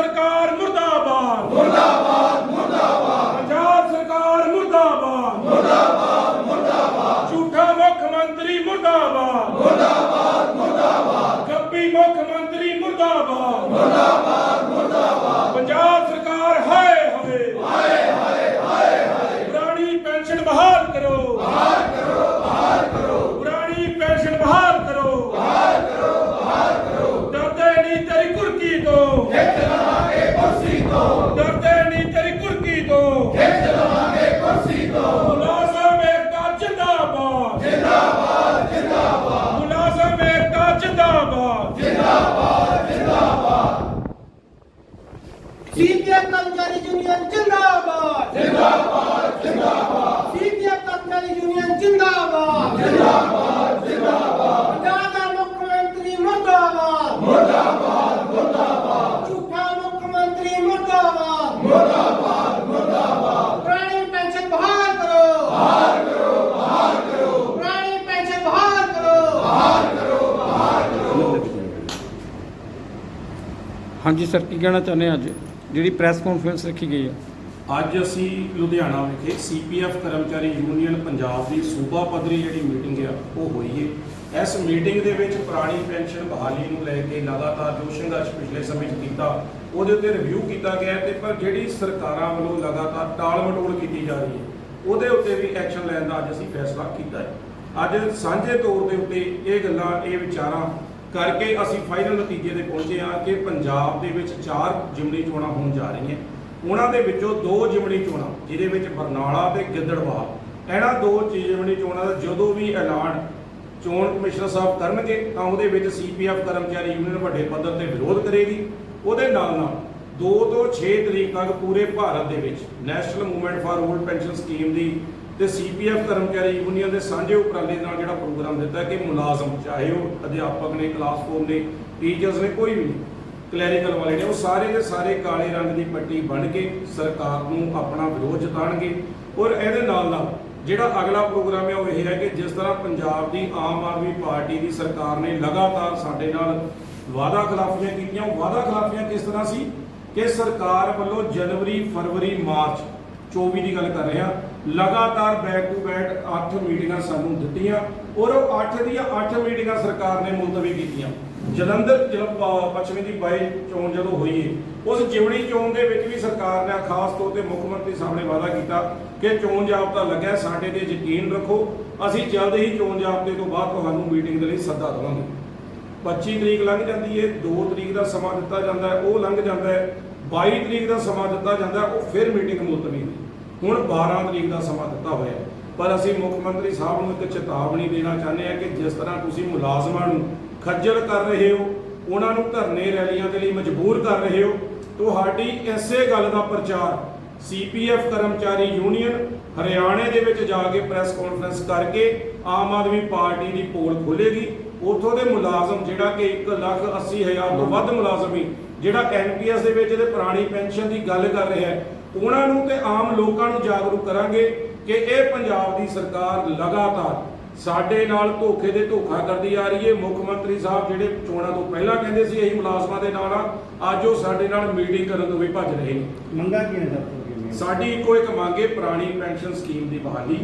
ਸਰਕਾਰ ਮੁਰਦਾਬਾਦ ਮੁਰਦਾਬਾਦ ਮੁਰਦਾਬਾਦ ਪੰਜਾਬ ਸਰਕਾਰ ਮੁਰਦਾਬਾਦ ਮੁਰਦਾਬਾਦ ਮੁਰਦਾਬਾਦ ਝੂਠਾ ਮੁੱਖ ਮੰਤਰੀ ਮੁਰਦਾਬਾਦ ਮੁਰਦਾਬਾਦ ਮੁਰਦਾਬਾਦ ਗੱਪੀ ਮੁੱਖ ਮੰਤਰੀ ਮੁਰਦਾਬਾਦ ਮੁਰਦਾਬਾਦ ਮੁਰਦਾਬਾਦ ਪੰਜਾਬ ਸਰਕਾਰ ਹਾਏ ਹਾਏ ਹਾਏ ਹਾਏ ਹਾਏ ਪੁਰਾਣੀ ਪੈਨਸ਼ਨ ਬਹਾਲ ਕਰੋ ਬਹਾਲ ਕਰੋ ਬਹਾਲ ਕਰੋ ਪੁਰਾਣੀ ਪੈਨਸ਼ਨ ਬਹਾਲ ਕਰੋ ਬਹਾਲ ਕਰੋ ਬਹਾਲ ਕਰੋ ਡਰਦੇ ਨਹੀਂ ਤੇਰੀ ਕੁਰਕੀ ਤੋਂ ਖਿੱਚ ਲਵਾਂਗੇ ਕੁਰਸੀ ਤੋਂ ਡਰਦੇ ਨਹੀਂ ਤੇਰੀ ਕੁਰਕੀ ਤੋਂ ਖਿੱਚ ਲਵਾਂਗੇ ਕੁਰਸੀ ਤੋਂ ਮੁਲਾਜ਼ਮ ਏਕਤਾ ਜਿੰਦਾਬਾਦ ਜਿੰਦਾਬਾਦ ਜਿੰਦਾਬਾਦ ਮੁਲਾਜ਼ਮ ਏਕਤਾ ਜਿੰਦਾਬਾਦ ਸੀਪੀਐਮ ਕਰਮਚਾਰੀ ਯੂਨੀਅਨ ਜਿੰਦਾਬਾਦ ਜਿੰਦਾਬਾਦ ਜਿੰਦਾਬਾਦ ਸੀਪੀਐਮ ਕਰਮਚਾਰੀ ਯੂਨੀਅਨ ਜਿੰਦਾਬਾਦ ਜਿੰਦਾਬਾਦ ਜਿੰਦਾਬਾਦ ਪੰਜਾਬ ਦਾ ਮੁੱਖ ਮੰਤਰੀ ਮੁਰਦਾਬਾਦ ਮੁਰਦਾਬਾਦ ਮੁਰਦਾਬਾਦ ਝੂਠਾ ਮੁੱਖ ਮੰਤਰੀ ਮੁਰਦਾਬਾਦ ਮੁਰਦਾਬਾਦ ਮੁਰਦਾਬਾਦ ਪੁਰਾਣੀ ਪੈਨਸ਼ਨ ਬਹਾਲ ਕਰੋ ਬਹਾਲ ਕਰੋ ਬਹਾਲ ਕਰੋ ਪੁਰਾਣੀ ਪੈਨਸ਼ਨ ਬਹਾਲ ਕਰੋ ਹਾਂਜੀ ਸਰ, ਕੀ ਕਹਿਣਾ ਚਾਹੁੰਦੇ ਆ ਅੱਜ? ਜਿਹੜੀ ਪ੍ਰੈਸ ਕਾਨਫਰੰਸ ਰੱਖੀ ਗਈ ਆ। ਅੱਜ ਅਸੀਂ ਲੁਧਿਆਣਾ ਵਿਖੇ ਸੀਪੀਐਫ ਕਰਮਚਾਰੀ ਯੂਨੀਅਨ ਪੰਜਾਬ ਦੀ ਸੂਬਾ ਪੱਧਰੀ ਜਿਹੜੀ ਮੀਟਿੰਗ ਆ, ਉਹ ਹੋਈ ਹੈ ਇਸ ਮੀਟਿੰਗ ਦੇ ਵਿੱਚ ਪੁਰਾਣੀ ਪੈਨਸ਼ਨ ਬਹਾਲੀ ਨੂੰ ਲੈ ਕੇ ਲਗਾਤਾਰ ਜੋ ਸੰਘਰਸ਼ ਪਿਛਲੇ ਸਮੇਂ 'ਚ ਕੀਤਾ, ਉਹਦੇ ਉੱਤੇ ਰਿਵਿਊ ਕੀਤਾ ਗਿਆ ਤੇ ਪਰ ਜਿਹੜੀ ਸਰਕਾਰਾਂ ਵੱਲੋਂ ਲਗਾਤਾਰ ਟਾਲ ਮਟੋਲ ਕੀਤੀ ਜਾ ਰਹੀ ਹੈ ਉਹਦੇ ਉੱਤੇ ਵੀ ਐਕਸ਼ਨ ਲੈਣ ਦਾ ਅੱਜ ਅਸੀਂ ਫੈਸਲਾ ਕੀਤਾ ਹੈ ਅੱਜ ਸਾਂਝੇ ਤੌਰ ਦੇ ਉੱਤੇ ਇਹ ਗੱਲਾਂ, ਇਹ ਵਿਚਾਰਾਂ ਕਰਕੇ ਅਸੀਂ ਫਾਈਨਲ ਨਤੀਜੇ ਤੇ ਪਹੁੰਚੇ ਹਾਂ ਕਿ ਪੰਜਾਬ ਦੇ ਵਿੱਚ ਚਾਰ ਜਿਮਨੀ ਚੋਣਾਂ ਹੋਣ ਜਾ ਰਹੀਆਂ। ਉਹਨਾਂ ਦੇ ਵਿੱਚੋਂ ਦੋ ਜਿਮਨੀ ਚੋਣਾਂ, ਜਿਹਦੇ ਵਿੱਚ ਬਰਨਾਲਾ ਤੇ ਗਿੱਦੜਬਾਹਾ ਇਹਨਾਂ ਦੋ ਜਿਮਨੀ ਚੋਣਾਂ ਦਾ ਜਦੋਂ ਵੀ ਐਲਾਨ ਚੋਣ ਕਮਿਸ਼ਨਰ ਸਾਹਿਬ ਕਰਨਗੇ, ਤਾਂ ਉਹਦੇ ਵਿੱਚ ਸੀਪੀਐਫ ਕਰਮਚਾਰੀ ਯੂਨੀਅਨ ਵੱਡੇ ਪੱਧਰ ਤੇ ਵਿਰੋਧ ਕਰੇਗੀ। ਉਹਦੇ ਨਾਲ ਨਾਲ 2 ਤੋਂ 6 ਤਰੀਕ ਤੱਕ ਪੂਰੇ ਭਾਰਤ ਦੇ ਵਿੱਚ national movement for old pension scheme ਦੀ ਤੇ ਸੀਪੀਐਫ ਕਰਮਚਾਰੀ ਯੂਨੀਅਨ ਦੇ ਸਾਂਝੇ ਉਪਰਾਲੇ ਨਾਲ ਜਿਹੜਾ ਪ੍ਰੋਗਰਾਮ ਦਿੱਤਾ ਕਿ ਮੁਲਾਜ਼ਮ, ਚਾਹੇ ਉਹ ਅਧਿਆਪਕ ਨੇ ਕਲਾਸ ਨੇ ਟੀਚਰਸ ਨੇ, ਕੋਈ ਵੀ ਨਹੀਂ ਕਲੈਰੀਕਲ ਵਾਲੇ ਨੇ, ਉਹ ਸਾਰੇ ਦੇ ਸਾਰੇ ਕਾਲੇ ਰੰਗ ਦੀ ਪੱਟੀ ਬਣ ਕੇ ਸਰਕਾਰ ਨੂੰ ਆਪਣਾ ਵਿਰੋਧ ਜਤਾਣਗੇ ਔਰ ਇਹਦੇ ਨਾਲ ਨਾਲ ਜਿਹੜਾ ਅਗਲਾ ਪ੍ਰੋਗਰਾਮ ਹੈ ਉਹ ਇਹ ਹੈ ਕਿ ਜਿਸ ਤਰ੍ਹਾਂ ਪੰਜਾਬ ਦੀ ਆਮ ਆਦਮੀ ਪਾਰਟੀ ਦੀ ਸਰਕਾਰ ਨੇ ਲਗਾਤਾਰ ਸਾਡੇ ਨਾਲ ਵਾਅਦਾ ਖਿਲਾਫੀਆਂ ਕੀਤੀਆਂ, ਉਹ ਵਾਅਦਾ ਖਿਲਾਫੀਆਂ ਕਿਸ ਤਰ੍ਹਾਂ ਸੀ? ਕਿ ਸਰਕਾਰ ਵੱਲੋਂ ਜਨਵਰੀ, ਫਰਵਰੀ, ਮਾਰਚ 24 ਦੀ ਗੱਲ ਕਰ ਰਹੇ ਹਾਂ ਲਗਾਤਾਰ ਬੈਕ ਟੂ ਬੈਕ 8 ਮੀਟਿੰਗਾਂ ਸਾਨੂੰ ਦਿੱਤੀਆਂ ਔਰ ਉਹ 8 ਦੀਆਂ 8 ਮੀਟਿੰਗਾਂ ਸਰਕਾਰ ਨੇ ਮੁਲਤਵੀ ਕੀਤੀਆਂ। ਜਲੰਧਰ ਜਦੋਂ ਪੱਛਮੀ ਦੀ ਬਾਈ ਚੋਣ ਜਦੋਂ ਹੋਈ ਹੈ ਉਸ ਜਿਮਣੀ ਚੋਣ ਦੇ ਵਿੱਚ ਵੀ ਸਰਕਾਰ ਨੇ ਖਾਸ ਤੌਰ ਤੇ ਮੁੱਖ ਮੰਤਰੀ ਸਾਹਿਬ ਨੇ ਵਾਅਦਾ ਕੀਤਾ ਕਿ ਚੋਣ ਜਾਬਤਾ ਲੱਗਿਆ, ਸਾਡੇ ਤੇ ਯਕੀਨ ਰੱਖੋ, ਅਸੀਂ ਜਲਦ ਹੀ ਚੋਣ ਜਾਬਤੇ ਤੋਂ ਬਾਅਦ ਤੁਹਾਨੂੰ ਮੀਟਿੰਗ ਦੇ ਲਈ ਸੱਦਾ ਦੇਵਾਂਗੇ। 25 ਤਰੀਕ ਲੰਘ ਜਾਂਦੀ ਹੈ 2 ਤਰੀਕ ਦਾ ਸਮਾਂ ਦਿੱਤਾ ਜਾਂਦਾ ਹੈ ਉਹ ਲੰਘ ਜਾਂਦਾ ਹੈ 22 ਤਰੀਕ ਦਾ ਸਮਾਂ ਦਿੱਤਾ ਜਾਂਦਾ, ਉਹ ਫਿਰ ਮੀਟਿੰਗ ਮੁਲਤਵੀ ਹੋਈ ਹੁਣ 12 ਤਰੀਕ ਦਾ ਸਮਾਂ ਦਿੱਤਾ ਹੋਇਆ ਹੈ। ਪਰ ਅਸੀਂ ਮੁੱਖ ਮੰਤਰੀ ਸਾਹਿਬ ਨੂੰ ਇੱਕ ਚੇਤਾਵਨੀ ਦੇਣਾ ਚਾਹੁੰਦੇ ਹਾਂ ਕਿ ਜਿਸ ਤਰ੍ਹਾਂ ਤੁਸੀਂ ਮੁਲਾਜ਼ਮਾਂ ਨੂੰ ਖੱਜਲ ਕਰ ਰਹੇ ਹੋ, ਉਹਨਾਂ ਨੂੰ ਧਰਨੇ ਰੈਲੀਆਂ ਦੇ ਲਈ ਮਜਬੂਰ ਕਰ ਰਹੇ ਹੋ, ਤੁਹਾਡੀ ਇਸੇ ਗੱਲ ਦਾ ਪ੍ਰਚਾਰ ਸੀਪੀਐਫ ਕਰਮਚਾਰੀ ਯੂਨੀਅਨ ਹਰਿਆਣੇ ਦੇ ਵਿੱਚ ਜਾ ਕੇ ਪ੍ਰੈਸ ਕਾਨਫਰੰਸ ਕਰਕੇ ਆਮ ਆਦਮੀ ਪਾਰਟੀ ਦੀ ਪੋਲ ਖੋਲੇਗੀ ਉਥੋਂ ਦੇ ਮੁਲਾਜ਼ਮ ਜਿਹੜਾ ਕਿ 1 ਲੱਖ 80 ਹਜ਼ਾਰ ਤੋਂ ਵੱਧ ਮੁਲਾਜ਼ਮ ਹੀ ਜਿਹੜਾ ਐਨਪੀਐਸ ਦੇ ਵਿੱਚ ਤੇ ਪੁਰਾਣੀ ਪੈਨਸ਼ਨ ਦੀ ਗੱਲ ਕਰ ਰਿਹਾ ਹੈ ਉਹਨਾਂ ਨੂੰ ਤੇ ਆਮ ਲੋਕਾਂ ਨੂੰ ਜਾਗਰੂਕ ਕਰਾਂਗੇ ਕਿ ਇਹ ਪੰਜਾਬ ਦੀ ਸਰਕਾਰ ਲਗਾਤਾਰ ਸਾਡੇ ਨਾਲ ਧੋਖੇ ਦੇ ਧੋਖਾ ਕਰਦੀ ਆ ਰਹੀ ਹੈ। ਮੁੱਖ ਮੰਤਰੀ ਸਾਹਿਬ ਜਿਹੜੇ ਚੋਣਾਂ ਤੋਂ ਪਹਿਲਾਂ ਕਹਿੰਦੇ ਸੀ ਅਸੀਂ ਮੁਲਾਜ਼ਮਾਂ ਦੇ ਨਾਲ ਆ। ਅੱਜ ਉਹ ਸਾਡੇ ਨਾਲ ਮੀਟਿੰਗ ਕਰਨ ਤੋਂ ਵੀ ਭੱਜ ਰਹੇ ਨੇ। ਮੰਗਾ ਕੀ ਹੈ ਸਾਡੀ ਇੱਕੋ ਇੱਕ ਮੰਗ ਹੈ ਪੁਰਾਣੀ ਪੈਨਸ਼ਨ ਸਕੀਮ ਦੀ ਬਹਾਲੀ।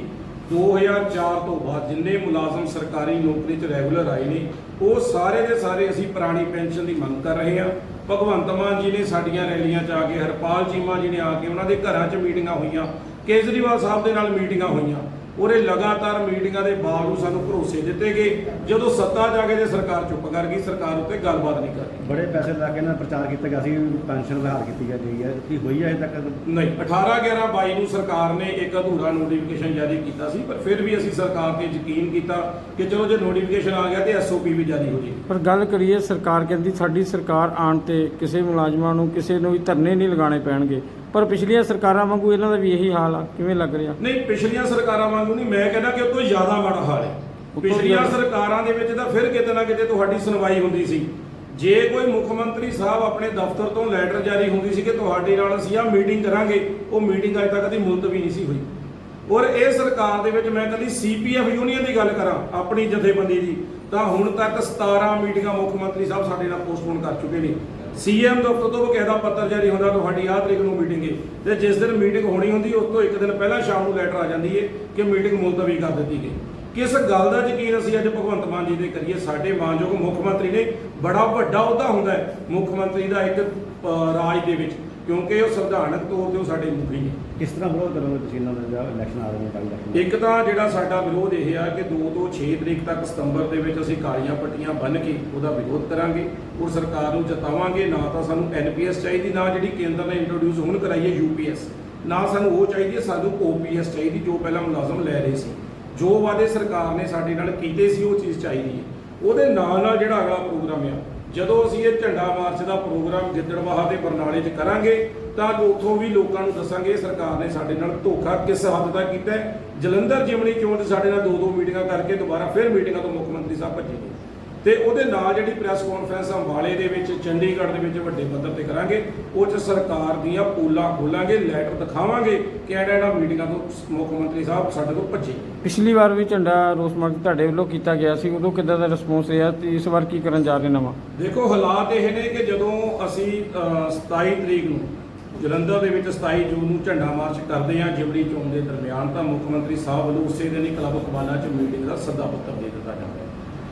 2004 ਤੋਂ ਬਾਅਦ ਜਿੰਨੇ ਮੁਲਾਜ਼ਮ ਸਰਕਾਰੀ ਨੌਕਰੀ 'ਚ ਰੈਗੂਲਰ ਆਏ ਨੇ ਉਹ ਸਾਰੇ ਦੇ ਸਾਰੇ ਅਸੀਂ ਪੁਰਾਣੀ ਪੈਨਸ਼ਨ ਦੀ ਮੰਗ ਕਰ ਰਹੇ ਹਾਂ। ਭਗਵੰਤ ਮਾਨ ਜੀ ਨੇ ਸਾਡੀਆਂ ਰੈਲੀਆਂ 'ਚ ਆ ਕੇ, ਹਰਪਾਲ ਚੀਮਾ ਜੀ ਨੇ ਆ ਕੇ ਉਹਨਾਂ ਦੇ ਘਰਾਂ 'ਚ ਮੀਟਿੰਗਾਂ ਹੋਈਆਂ, ਕੇਜਰੀਵਾਲ ਸਾਹਿਬ ਦੇ ਨਾਲ ਮੀਟਿੰਗਾਂ ਹੋਈਆਂ। ਉਹਨੇ ਲਗਾਤਾਰ ਮੀਟਿੰਗਾਂ ਦੇ ਬਾਵਜੂਦ ਸਾਨੂੰ ਭਰੋਸੇ ਦਿੱਤੇ ਗਏ। ਜਦੋਂ ਸੱਤਾ ਜਾ ਕੇ ਤੇ ਸਰਕਾਰ ਚੁੱਪ ਕਰ ਗਈ ਸਰਕਾਰ ਉੱਤੇ ਗੱਲਬਾਤ ਨਹੀਂ ਕਰ ਰਹੀ ਬੜੇ ਪੈਸੇ ਲਾ ਕੇ ਨਾ ਪ੍ਰਚਾਰ ਕੀਤਾ ਗਿਆ ਸੀ ਪੈਨਸ਼ਨ ਬਹਾਲ ਕੀਤੀ ਗਈ ਹੈ ਕੀ ਹੋਈ ਹੈ ਅਜੇ ਤੱਕ? ਨਹੀਂ 18 11 22 ਨੂੰ ਸਰਕਾਰ ਨੇ ਇੱਕ ਅਧੂਰਾ ਨੋਟੀਫਿਕੇਸ਼ਨ ਜਾਰੀ ਕੀਤਾ ਸੀ ਪਰ ਫਿਰ ਵੀ ਅਸੀਂ ਸਰਕਾਰ ਤੇ ਯਕੀਨ ਕੀਤਾ ਕਿ ਚਲੋ ਜੇ ਨੋਟੀਫਿਕੇਸ਼ਨ ਆ ਗਿਆ ਤੇ ਐਸਓਪੀ ਵੀ ਜਾਰੀ ਹੋ ਜਾਏਗੀ ਪਰ ਗੱਲ ਕਰੀਏ ਸਰਕਾਰ ਕਹਿੰਦੀ ਸਾਡੀ ਸਰਕਾਰ ਆਉਣ ਤੇ ਕਿਸੇ ਮੁਲਾਜ਼ਮਾਂ ਨੂੰ ਕਿਸੇ ਨੂੰ ਵੀ ਧਰਨੇ ਨਹੀਂ ਲਗਾਉਣੇ ਪੈਣਗੇ। ਪਰ ਪਿਛਲੀਆਂ ਸਰਕਾਰਾਂ ਵਾਂਗੂ ਇਹਨਾਂ ਦਾ ਵੀ ਇਹੀ ਹਾਲ ਆ ਕਿਵੇਂ ਲੱਗ ਰਿਹਾ? ਨਹੀਂ ਪਿਛਲੀਆਂ ਸਰਕਾਰਾਂ ਵਾਂਗੂ ਨਹੀਂ ਮੈਂ ਕਹਿੰਦਾ ਕਿ ਉਹ ਤੋਂ ਜ਼ਿਆਦਾ ਮਾੜਾ ਹਾਲ ਹੈ। ਪਿਛਲੀਆਂ। ਸਰਕਾਰਾਂ ਦੇ ਵਿੱਚ ਤਾਂ ਫਿਰ ਕਿਤੇ ਨਾ ਕਿਤੇ ਤੁਹਾਡੀ ਸੁਣਵਾਈ ਹੁੰਦੀ ਸੀ। ਜੇ ਕੋਈ ਮੁੱਖ ਮੰਤਰੀ ਸਾਹਿਬ ਆਪਣੇ ਦਫ਼ਤਰ ਤੋਂ ਲੈਟਰ ਜਾਰੀ ਹੁੰਦੀ ਸੀ ਕਿ ਤੁਹਾਡੇ ਨਾਲ ਅਸੀਂ ਆ ਮੀਟਿੰਗ ਕਰਾਂਗੇ ਉਹ ਮੀਟਿੰਗ ਅਜੇ ਤੱਕ ਕਦੀ ਮੁਲਤਵੀ ਨਹੀਂ ਸੀ ਹੋਈ। ਔਰ ਇਹ ਸਰਕਾਰ ਦੇ ਵਿੱਚ ਮੈਂ ਕਦੀ ਸੀਪੀਐਫ ਯੂਨੀਅਨ ਦੀ ਗੱਲ ਕਰਾਂ ਆਪਣੀ ਜਥੇਬੰਦੀ ਦੀ ਤਾਂ ਹੁਣ ਤੱਕ 17 ਮੀਟਿੰਗਾਂ ਮੁੱਖ ਮੰਤਰੀ ਸਾਹਿਬ ਸਾਡੇ ਨਾਲ ਪੋਸਟਪੋਨ ਕਰ ਚੁੱਕੇ ਨੇ। ਸੀਐਮ ਦਫ਼ਤਰ ਤੋਂ ਬਕਾਇਦਾ ਪੱਤਰ ਜਾਰੀ ਹੁੰਦਾ, ਤੁਹਾਡੀ ਆਹ ਤਰੀਕ ਨੂੰ ਮੀਟਿੰਗ ਹੈ ਤੇ ਜਿਸ ਦਿਨ ਮੀਟਿੰਗ ਹੋਣੀ ਹੁੰਦੀ, ਉਸ ਤੋਂ ਇੱਕ ਦਿਨ ਪਹਿਲਾਂ ਸ਼ਾਮ ਨੂੰ ਲੈਟਰ ਆ ਜਾਂਦੀ ਹੈ ਕਿ ਮੀਟਿੰਗ ਮੁਲਤਵੀ ਕਰ ਦਿੱਤੀ ਗਈ। ਕਿਸ ਗੱਲ ਦਾ ਯਕੀਨ ਅਸੀਂ ਅੱਜ ਭਗਵੰਤ ਮਾਨ ਜੀ ਦੇ ਕਰੀਏ? ਸਾਡੇ ਮਾਨਯੋਗ ਮੁੱਖ ਮੰਤਰੀ ਨੇ ਬੜਾ ਵੱਡਾ ਅਹੁਦਾ ਹੁੰਦਾ ਹੈ ਮੁੱਖ ਮੰਤਰੀ ਦਾ ਇੱਕ ਰਾਜ ਦੇ ਵਿੱਚ। ਕਿਉਂਕਿ ਉਹ ਸੰਵਿਧਾਨਕ ਤੌਰ ਤੇ ਉਹ ਸਾਡੇ ਮੁਖੀ ਨੇ। ਕਿਸ ਤਰ੍ਹਾਂ ਵਿਰੋਧ ਕਰੋਗੇ ਤੁਸੀਂ ਇਹਨਾਂ ਦਾ ਇਲੈਕਸ਼ਨ ਆ ਰਹੇ ਨੇ ਕੱਲ੍ਹ ਇੱਕ ਤਾਂ ਜਿਹੜਾ ਸਾਡਾ ਵਿਰੋਧ ਇਹ ਆ ਕਿ 2 ਤੋਂ 6 ਤਰੀਕ ਤੱਕ ਸਤੰਬਰ ਦੇ ਵਿੱਚ ਅਸੀਂ ਕਾਲੀਆਂ ਪੱਟੀਆਂ ਬੰਨ੍ਹ ਕੇ ਉਹਦਾ ਵਿਰੋਧ ਕਰਾਂਗੇ ਔਰ ਸਰਕਾਰ ਨੂੰ ਜਤਾਵਾਂਗੇ। ਨਾ ਤਾਂ ਸਾਨੂੰ ਐਨਪੀਐਸ ਚਾਹੀਦੀ ਨਾ ਜਿਹੜੀ ਕੇਂਦਰ ਨੇ ਇੰਟਰੋਡਿਊਸ ਹੁਣ ਕਰਾਈ ਹੈ ਯੂਪੀਐਸ ਨਾ ਸਾਨੂੰ ਉਹ ਚਾਹੀਦੀ ਹੈ ਸਾਨੂੰ ਓਪੀਐਸ ਚਾਹੀਦੀ ਜੋ ਪਹਿਲਾਂ ਮੁਲਾਜ਼ਮ ਲੈ ਰਹੇ ਸੀ। ਜੋ ਵਾਅਦੇ ਸਰਕਾਰ ਨੇ ਸਾਡੇ ਨਾਲ ਕੀਤੇ ਸੀ ਉਹ ਚੀਜ਼ ਚਾਹੀਦੀ ਹੈ। ਉਹਦੇ ਨਾਲ ਨਾਲ ਜਿਹੜਾ ਅਗਲਾ ਪ੍ਰੋਗਰਾਮ ਆ ਜਦੋਂ ਅਸੀਂ ਇਹ ਝੰਡਾ ਮਾਰਚ ਦਾ ਪ੍ਰੋਗਰਾਮ ਗਿੱਦੜਵਾਹਾ ਦੇ ਬਰਨਾਲੇ 'ਚ ਕਰਾਂਗੇ, ਤਾਂ ਉੱਥੋਂ ਵੀ ਲੋਕਾਂ ਨੂੰ ਦੱਸਾਂਗੇ ਸਰਕਾਰ ਨੇ ਸਾਡੇ ਨਾਲ ਧੋਖਾ ਕਿਸ ਹੱਦ ਤੱਕ ਕੀਤਾ ਜਲੰਧਰ ਜਿਮਣੀ ਚੋਣ 'ਚ ਸਾਡੇ ਨਾਲ ਦੋ ਦੋ ਮੀਟਿੰਗਾਂ ਕਰਕੇ ਦੁਬਾਰਾ ਫਿਰ ਮੀਟਿੰਗਾਂ ਤੋਂ ਮੁੱਖ ਮੰਤਰੀ ਸਾਹਿਬ ਭੱਜੇ ਤੇ ਉਹਦੇ ਨਾਲ ਜਿਹੜੀ ਪ੍ਰੈਸ ਕਾਨਫਰੰਸ ਅੰਬਾਲੇ ਦੇ ਵਿੱਚ ਚੰਡੀਗੜ੍ਹ ਦੇ ਵਿੱਚ ਵੱਡੇ ਪੱਧਰ ਤੇ ਕਰਾਂਗੇ ਉਹ 'ਚ ਸਰਕਾਰ ਦੀਆਂ ਪੋਲਾਂ ਖੋਲਾਂਗੇ ਲੈਟਰ ਦਿਖਾਵਾਂਗੇ ਕਿ ਐਡਾ ਐਡਾ ਮੀਟਿੰਗਾਂ ਤੋਂ ਮੁੱਖ ਮੰਤਰੀ ਸਾਹਿਬ ਸਾਡੇ ਤੋਂ ਭੱਜੇ। ਪਿਛਲੀ ਵਾਰ ਵੀ ਝੰਡਾ ਰੋਸ ਮਾਰਚ ਤੁਹਾਡੇ ਵੱਲੋਂ ਕੀਤਾ ਗਿਆ ਸੀ ਉਦੋਂ ਕਿੱਦਾਂ ਦਾ ਰਿਸਪੌਂਸ ਰਿਹਾ ਤੇ ਇਸ ਵਾਰ ਕੀ ਕਰਨ ਜਾ ਰਹੇ ਨਵਾਂ? ਦੇਖੋ ਹਾਲਾਤ ਇਹ ਨੇ ਕਿ ਜਦੋਂ ਅਸੀਂ ਅ, 27 ਤਰੀਕ ਨੂੰ ਜਲੰਧਰ ਦੇ ਵਿੱਚ 27 ਜੂਨ ਨੂੰ ਝੰਡਾ ਮਾਰਚ ਕਰਦੇ ਹਾਂ ਜਿਮਣੀ ਚੋਣ ਦੇ ਦਰਮਿਆਨ ਤਾਂ ਮੁੱਖ ਮੰਤਰੀ ਸਾਹਿਬ ਵੱਲੋਂ ਉਸੇ ਦਿਨ ਹੀ ਕਲੱਬ ਕਮਾਨਾ 'ਚ ਮੀਟਿੰਗ ਦਾ ਸੱਦਾ ਪੱਤਰ ਦੇ ਦਿੱਤਾ ਜਾਂਦਾ।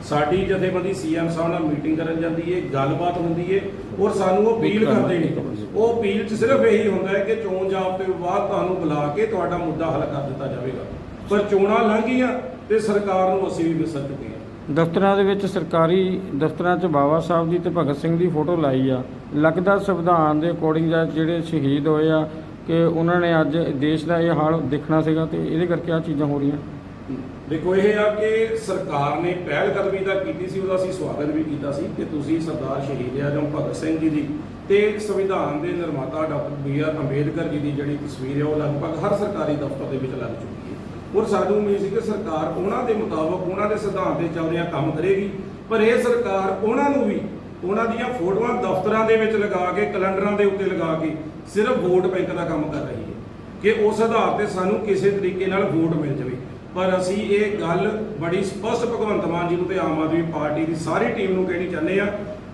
ਸਾਡੀ ਜਥੇਬੰਦੀ ਸੀਐਮ ਸਾਹਿਬ ਨਾਲ ਮੀਟਿੰਗ ਕਰਨ ਜਾਂਦੀ ਹੈ ਗੱਲਬਾਤ ਹੁੰਦੀ ਹੈ ਔਰ ਸਾਨੂੰ ਉਹ ਅਪੀਲ ਕਰਦੇ ਨੇ। ਉਹ ਅਪੀਲ 'ਚ ਸਿਰਫ ਇਹੀ ਹੁੰਦਾ ਹੈ ਕਿ ਚੋਣ ਜਾਬਤੇ ਤੋਂ ਬਾਅਦ ਤੁਹਾਨੂੰ ਬੁਲਾ ਕੇ ਤੁਹਾਡਾ ਮੁੱਦਾ ਹੱਲ ਕਰ ਦਿੱਤਾ ਜਾਵੇਗਾ। ਪਰ ਚੋਣਾਂ ਲੰਘ ਗਈਆਂ ਤੇ ਸਰਕਾਰ ਨੂੰ ਅਸੀਂ ਵੀ ਵਿਸਰ ਚੁੱਕੇ ਹਾਂ। ਦਫ਼ਤਰਾਂ ਦੇ ਵਿੱਚ ਸਰਕਾਰੀ ਦਫ਼ਤਰਾਂ 'ਚ ਬਾਬਾ ਸਾਹਿਬ ਦੀ ਤੇ ਭਗਤ ਸਿੰਘ ਦੀ ਫੋਟੋ ਲਾਈ ਆ। ਲੱਗਦਾ ਸੰਵਿਧਾਨ ਦੇ ਅਕੋਰਡਿੰਗ ਜਿਹੜੇ ਸ਼ਹੀਦ ਹੋਏ ਆ ਕਿ ਉਹਨਾਂ ਨੇ ਅੱਜ ਦੇਸ਼ ਦਾ ਇਹ ਹਾਲ ਦੇਖਣਾ ਸੀਗਾ ਤੇ ਇਹਦੇ ਕਰਕੇ ਆ ਚੀਜ਼ਾਂ ਹੋ ਰਹੀਆਂ। ਦੇਖੋ, ਇਹ ਆ ਕਿ ਸਰਕਾਰ ਨੇ ਪਹਿਲ ਕਦਮੀ ਦਾ ਕੀਤੀ ਸੀ, ਉਹਦਾ ਅਸੀਂ ਸਵਾਗਤ ਵੀ ਕੀਤਾ ਸੀ ਕਿ ਤੁਸੀਂ ਸਰਦਾਰ ਸ਼ਹੀਦ ਆਜਮ ਭਗਤ ਸਿੰਘ ਜੀ ਦੀ ਤੇ ਸੰਵਿਧਾਨ ਦੇ ਨਿਰਮਾਤਾ doctor B R Ambedkar ji ਦੀ ਜਿਹੜੀ ਤਸਵੀਰ ਹੈ ਉਹ ਲਗਭਗ ਹਰ ਸਰਕਾਰੀ ਦਫ਼ਤਰ ਦੇ ਵਿੱਚ ਲੱਗ ਚੁੱਕੀ ਹੈ। ਔਰ ਸਾਨੂੰ ਉਮੀਦ ਸੀ ਕਿ ਸਰਕਾਰ ਉਹਨਾਂ ਦੇ ਮੁਤਾਬਕ, ਉਹਨਾਂ ਦੇ ਸਿਧਾਂਤ ਤੇ ਚੱਲਦਿਆਂ ਕੰਮ ਕਰੇਗੀ, ਪਰ ਇਹ ਸਰਕਾਰ ਉਹਨਾਂ ਨੂੰ ਵੀ, ਉਹਨਾਂ ਦੀਆਂ ਫੋਟੋਆਂ ਦਫ਼ਤਰਾਂ ਦੇ ਵਿੱਚ ਲਗਾ ਕੇ, ਕੈਲੰਡਰਾਂ ਦੇ ਉੱਤੇ ਲਗਾ ਕੇ ਸਿਰਫ ਵੋਟ ਬੈਂਕ ਦਾ ਕੰਮ ਕਰ ਰਹੀ ਹੈ। ਕਿ ਉਸ ਆਧਾਰ ਤੇ ਸਾਨੂੰ ਕਿਸੇ ਤਰੀਕੇ ਨਾਲ ਵੋਟ ਮਿਲ ਜਾਵੇ। ਪਰ ਅਸੀਂ ਇਹ ਗੱਲ ਬੜੀ ਸਪਸ਼ਟ ਭਗਵੰਤ ਮਾਨ ਜੀ ਨੂੰ ਤੇ ਆਮ ਆਦਮੀ ਪਾਰਟੀ ਦੀ ਸਾਰੀ ਟੀਮ ਨੂੰ ਕਹਿਣੀ ਚਾਹੁੰਦੇ ਆ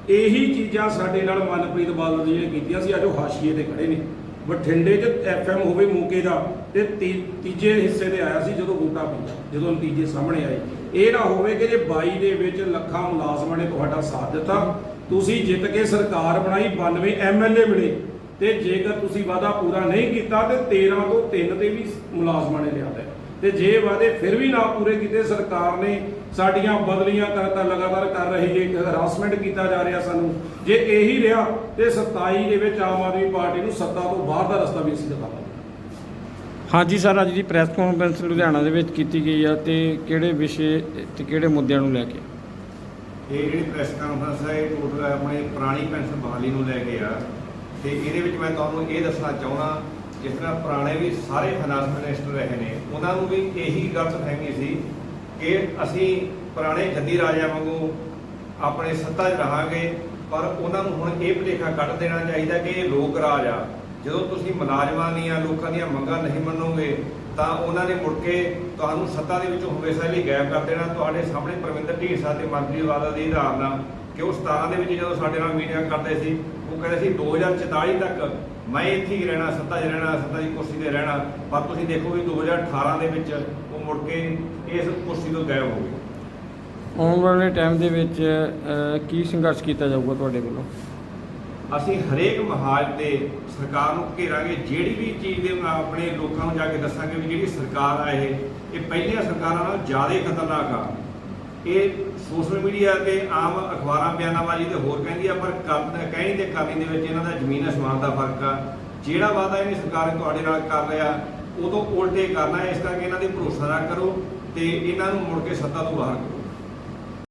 ਇਹੀ ਚੀਜ਼ਾਂ ਸਾਡੇ ਨਾਲ ਮਨਪ੍ਰੀਤ ਬਾਦਲ ਜੀ ਨੇ ਕੀਤੀਆਂ ਸੀ, ਅੱਜ ਉਹ ਹਾਸ਼ੀਏ ਤੇ ਖੜੇ ਨੇ। ਬਠਿੰਡੇ 'ਚ ਐਫਐਮ ਹੋਵੇ ਮੌਕੇ ਦਾ ਤੇ ਤੀ- ਤੀਜੇ ਹਿੱਸੇ ਤੇ ਆਇਆ ਸੀ ਜਦੋਂ ਵੋਟਾਂ ਪਈਆਂ, ਜਦੋਂ ਨਤੀਜੇ ਸਾਹਮਣੇ ਆਏ। ਇਹ ਨਾ ਹੋਵੇ ਕਿ ਜੇ 22 ਦੇ ਵਿੱਚ ਲੱਖਾਂ ਮੁਲਾਜ਼ਮਾਂ ਨੇ ਤੁਹਾਡਾ ਸਾਥ ਦਿੱਤਾ, ਤੁਸੀਂ ਜਿੱਤ ਕੇ ਸਰਕਾਰ ਬਣਾਈ 92 ਐਮਐਲਏ ਮਿਲੇ, ਤੇ ਜੇਕਰ ਤੁਸੀਂ ਵਾਅਦਾ ਪੂਰਾ ਨਹੀਂ ਕੀਤਾ ਤੇ 13 ਤੋਂ 3 ਤੇ ਵੀ ਮੁਲਾਜ਼ਮਾਂ ਨੇ ਲਿਆਦਾ ਹੈ। ਤੇ ਜੇ ਵਾਅਦੇ ਫਿਰ ਵੀ ਨਾ ਪੂਰੇ ਕੀਤੇ ਸਰਕਾਰ ਨੇ ਸਾਡੀਆਂ ਬਦਲੀਆਂ ਕਰਤਾ ਲਗਾਤਾਰ ਕਰ ਰਹੀ ਹੈ ਹਰਾਸਮੈਂਟ ਕੀਤਾ ਜਾ ਰਿਹਾ ਸਾਨੂੰ। ਜੇ ਇਹੀ ਰਿਹਾ ਤੇ 27 ਦੇ ਵਿੱਚ ਆਮ ਆਦਮੀ ਪਾਰਟੀ ਨੂੰ ਸੱਤਾ ਤੋਂ ਬਾਹਰ ਦਾ ਰਸਤਾ ਵੀ ਅਸੀਂ ਦਿਖਾਵਾਂਗੇ ਹਾਂਜੀ ਸਰ ਅੱਜ ਦੀ ਪ੍ਰੈਸ ਕਾਨਫਰੰਸ ਲੁਧਿਆਣਾ ਦੇ ਵਿੱਚ ਕੀਤੀ ਗਈ ਆ ਤੇ ਕਿਹੜੇ ਵਿਸ਼ੇ ਤੇ ਕਿਹੜੇ ਮੁੱਦਿਆਂ ਨੂੰ ਲੈ ਕੇ? ਇਹ ਜਿਹੜੀ ਪ੍ਰੈਸ ਕਾਨਫਰੰਸ ਹੈ ਇਹ ਟੋਟਲ ਆਪਣੇ ਪੁਰਾਣੀ ਪੈਨਸ਼ਨ ਬਹਾਲੀ ਨੂੰ ਲੈ ਕੇ ਆ। ਤੇ ਇਹਦੇ ਵਿੱਚ ਮੈਂ ਤੁਹਾਨੂੰ ਇਹ ਦੱਸਣਾ ਚਾਹੁੰਦਾ ਜਿਸ ਤਰ੍ਹਾਂ ਪੁਰਾਣੇ ਵੀ ਸਾਰੇ ਫਾਈਨਾਂਸ ਮਿਨਿਸਟਰ ਰਹੇ ਨੇ, ਉਹਨਾਂ ਨੂੰ ਵੀ ਇਹੀ ਗਲਤ ਗਲਤਫਹਿਮੀ ਸੀ ਕਿ ਅਸੀਂ ਪੁਰਾਣੇ ਜੱਦੀ ਰਾਜਿਆਂ ਵਾਂਗੂ ਆਪਣੇ ਸੱਤਾ 'ਚ ਰਹਾਂਗੇ, ਪਰ ਉਹਨਾਂ ਨੂੰ ਹੁਣ ਇਹ ਭੁਲੇਖਾ ਕੱਢ ਦੇਣਾ ਚਾਹੀਦਾ ਕਿ ਇਹ ਲੋਕ ਰਾਜ ਆ। ਜਦੋਂ ਤੁਸੀਂ ਮੁਲਾਜ਼ਮਾਂ ਦੀਆਂ, ਲੋਕਾਂ ਦੀਆਂ ਮੰਗਾਂ ਨਹੀਂ ਮੰਨੋਗੇ, ਤਾਂ ਉਹਨਾਂ ਨੇ ਮੁੜ ਕੇ ਤੁਹਾਨੂੰ ਸੱਤਾ ਦੇ ਵਿੱਚੋਂ ਹਮੇਸ਼ਾ ਲਈ ਗਾਇਬ ਕਰ ਦੇਣਾ। ਤੁਹਾਡੇ ਸਾਹਮਣੇ ਪਰਮਿੰਦਰ ਢੀਂਡਸਾ ਤੇ ਮਨਪ੍ਰੀਤ ਬਾਦਲ ਦੀ ਧਾਰਨਾ ਕਿ ਉਹ 17 ਦੇ ਵਿੱਚ ਜਦੋਂ ਸਾਡੇ ਨਾਲ ਮੀਟਿੰਗ ਕਰਦੇ ਸੀ, ਉਹ ਕਹਿੰਦੇ ਸੀ 2044 ਤੱਕ ਮੈਂ ਇੱਥੇ ਹੀ ਰਹਿਣਾ ਸੱਤਾ 'ਚ ਰਹਿਣਾ ਸੱਤਾ ਦੀ ਕੁਰਸੀ ਤੇ ਰਹਿਣਾ। ਪਰ ਤੁਸੀਂ ਦੇਖੋ ਵੀ 2018 ਦੇ ਵਿੱਚ ਉਹ ਮੁੜ ਕੇ ਇਸ ਕੁਰਸੀ ਤੋਂ ਗਾਇਬ ਹੋ ਗਏ। ਆਉਣ ਵਾਲੇ ਟਾਈਮ ਦੇ ਵਿੱਚ ਅਹ, ਕੀ ਸੰਘਰਸ਼ ਕੀਤਾ ਜਾਊਗਾ ਤੁਹਾਡੇ ਵੱਲੋਂ? ਅਸੀਂ ਹਰੇਕ ਮਹਾਜ ਤੇ ਸਰਕਾਰ ਨੂੰ ਘੇਰਾਂਗੇ ਜਿਹੜੀ ਵੀ ਚੀਜ਼ ਦੇ ਨਾਲ ਆਪਣੇ ਲੋਕਾਂ ਨੂੰ ਜਾ ਕੇ ਦੱਸਾਂਗੇ ਵੀ ਜਿਹੜੀ ਸਰਕਾਰ ਆ ਇਹ ਇਹ ਪਹਿਲੀਆਂ ਸਰਕਾਰਾਂ ਨਾਲੋਂ ਜ਼ਿਆਦਾ ਹੀ ਖਤਰਨਾਕ ਆ। ਇਹ ਸੋਸ਼ਲ ਮੀਡੀਆ ਤੇ ਆਮ ਅਖਬਾਰਾਂ, ਬਿਆਨਾਬਾਜ਼ੀ ਤੇ ਹੋਰ ਕਹਿੰਦੀ ਆ, ਪਰ ਕਰਨ- ਕਹਿਣੀ ਤੇ ਕਰਨੀ ਦੇ ਵਿੱਚ ਇਹਨਾਂ ਦਾ ਜ਼ਮੀਨ ਅਸਮਾਨ ਦਾ ਫ਼ਰਕ ਆ। ਜਿਹੜਾ ਵਾਅਦਾ ਇਹਨੇ ਸਰਕਾਰ ਤੁਹਾਡੇ ਨਾਲ ਕਰ ਰਿਹਾ ਉਦੋਂ ਉਲਟੇ ਕਰਨਾ ਇਸ ਕਰਕੇ ਇਹਨਾਂ ਦੇ ਭਰੋਸਾ ਨਾ ਕਰੋ ਤੇ ਇਹਨਾਂ ਨੂੰ ਮੁੜ ਕੇ ਸੱਤਾ ਤੋਂ ਬਾਹਰ ਕਰੋ